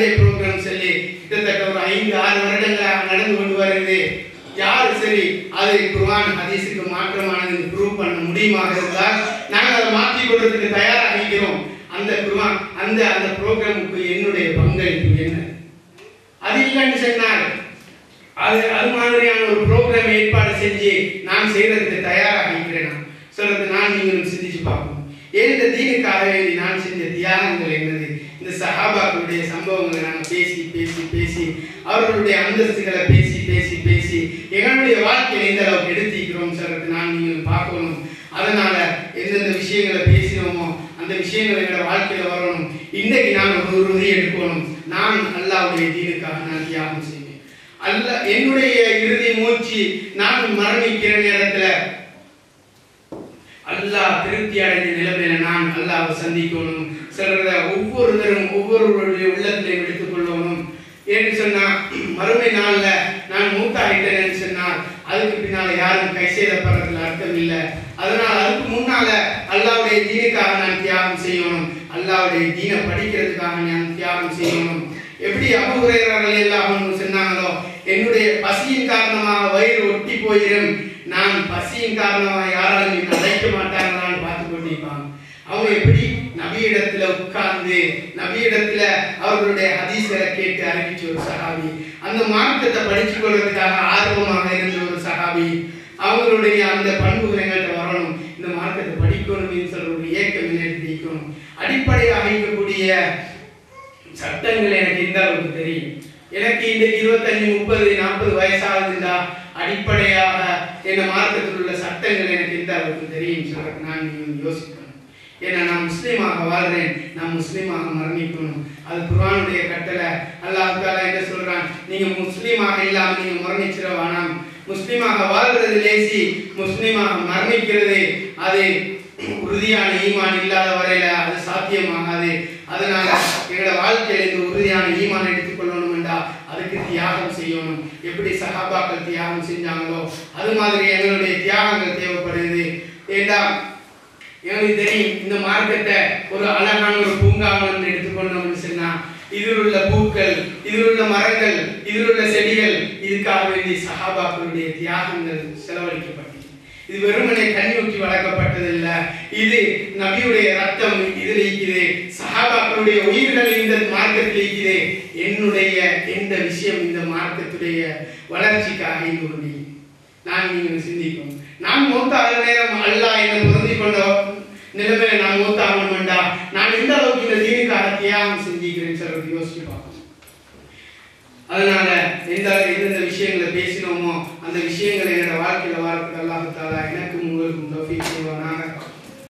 Sunday program சொல்லி கிட்டத்தட்ட ஒரு ஐந்து ஆறு வருடங்களாக நடந்து கொண்டு வருது யார் சரி? அதை குர்வான் ஹதீஸுக்கு மாற்றமானது ப்ரூவ் பண்ண முடியுமா இருந்தால் நாங்கள் அதை மாற்றி கொள்றதுக்கு தயாராக இருக்கிறோம். அந்த குர்வான் அந்த அந்த ப்ரோக்ராமுக்கு என்னுடைய பங்களிப்பு என்ன? அது இல்லைன்னு சொன்னால் அது அது மாதிரியான ஒரு ப்ரோக்ராம் ஏற்பாடு செஞ்சு நான் செய்யறதுக்கு தயாராக இருக்கிறேன். சொல்றது நான் நீங்களும் சிந்திச்சு பார்க்கணும் ஏன் தீனுக்காக நான் செஞ்ச தியாகங்கள் என்னது? சஹாபாக்களுடைய சம்பவங்களை நாங்கள் பேசி பேசி பேசி அவர்களுடைய அந்தஸ்துகளை பேசி பேசி பேசி எங்களுடைய வாழ்க்கையில எந்த அளவுக்கு எடுத்திருக்கிறோம் சொல்றது நான் நீங்களும் பார்க்கணும். அதனால எந்தெந்த விஷயங்களை பேசினோமோ அந்த விஷயங்கள் எங்களோட வாழ்க்கையில வரணும். இன்னைக்கு நான் ஒரு உறுதி எடுக்கணும். நான் அல்லாவுடைய தீனுக்காக நான் தியாகம் செய்வேன். அல்ல என்னுடைய இறுதி மூச்சு நான் மரணிக்கிற நேரத்துல அல்லாஹ் திருப்தி அடைந்த நிலைமையில நான் அல்லாவை சந்திக்கணும். சொல்றத ஒவ்வொருவரும் ஒவ்வொருவருடைய உள்ளத்திலையும் எடுத்துக்கொள்ளணும் ஏன்னு சொன்னா மறுமை நாள்ல நான் மூத்த மூத்தாயிட்டேன்னு சொன்னால் அதுக்கு பின்னால யாரும் கை செய்தப்படுறதுல அர்த்தம் இல்லை. அதனால அதுக்கு முன்னால அல்லாவுடைய தீனுக்காக நான் தியாகம் செய்யணும். அல்லாவுடைய தீனை படிக்கிறதுக்காக நான் தியாகம் செய்யணும். எப்படி அபுகுறையர்கள் எல்லாம் சொன்னாங்களோ என்னுடைய பசியின் காரணமாக வயிறு ஒட்டி போயிடும் நான் பசியின் காரணமாக யாராலும் அழைக்க மாட்டாங்களான்னு பார்த்து கொண்டிருப்பாங்க. அவங்க எப்படி நபியிடத்துல உட்கார்ந்து நபியிடத்துல அவர்களுடைய ஹதீஸ்களை கேட்டு அறிவிச்ச ஒரு சகாபி அந்த மார்க்கத்தை படிச்சு கொள்வதற்காக ஆர்வமாக இருந்த ஒரு சகாபி அவங்களுடைய அந்த பண்புகள் எங்கள்கிட்ட வரணும். இந்த மார்க்கத்தை படிக்கணும் சொல்ற ஒரு இயக்கம் நிலைக்கணும் அடிப்படையாக அமைக்கக்கூடிய சட்டங்கள் எனக்கு இந்த அளவுக்கு தெரியும்? எனக்கு இந்த இருபத்தஞ்சு முப்பது நாற்பது வயசாகுதுண்டா? அடிப்படையாக என்ன மார்க்கத்தில் உள்ள சட்டங்கள் எனக்கு இந்த அளவுக்கு தெரியும்? சொல்றது நான் நீங்க ஏன்னா நான் முஸ்லீமாக வாழ்றேன். நான் முஸ்லீமாக மரணிக்கணும். அது குர்ஆனுடைய கட்டளை. அல்லாஹ் தாலா என்ன சொல்றான்? நீங்க முஸ்லீமாக இல்லாம நீங்க மரணிச்சிட வேணாம். முஸ்லீமாக வாழ்றது லேசி முஸ்லீமாக மரணிக்கிறது அது உறுதியான ஈமான் இல்லாத வரையில அது சாத்தியமாகாது. அதனால எங்களோட வாழ்க்கையில இந்த உறுதியான ஈமான் எடுத்துக்கொள்ளணும் என்றா அதுக்கு தியாகம் செய்யணும். எப்படி சகாபாக்கள் தியாகம் செஞ்சாங்களோ அது மாதிரி எங்களுடைய தியாகங்கள் தேவைப்படுது. ஏண்டா? எங்களுக்கு மார்க்கத்தை ஒரு அழகான ஒரு பூங்காவனம் எடுத்துக்கொண்டோம்னு சொன்னா இதில் உள்ள பூக்கள் இதில் உள்ள மரங்கள் இதில் உள்ள செடிகள் இதுக்காக வேண்டிய சஹாபாக்களுடைய தியாகங்கள் செலவழிக்கப்பட்டது. இது வெறுமனே கண்ணூக்கி வளர்க்கப்பட்டதில்லை இது நபியுடைய ரத்தம் இதில் இருக்குது சஹாபாக்களுடைய உயிர்கள் இந்த மார்க்கத்தில் இருக்குது என்னுடைய எந்த விஷயம் இந்த மார்க்கத்துடைய வளர்ச்சிக்காக இது உண்டு நான் நீங்கள் சிந்திக்கும் நான் மூத்தாக நேரம் அல்லாஹ் என்னை பொருந்தி கொண்ட நிலைமை தீனுக்காக தியாகம் செஞ்சுக்கிறேன்னு சொல்றது யோசிச்சு பார்க்கணும் அதனால எந்த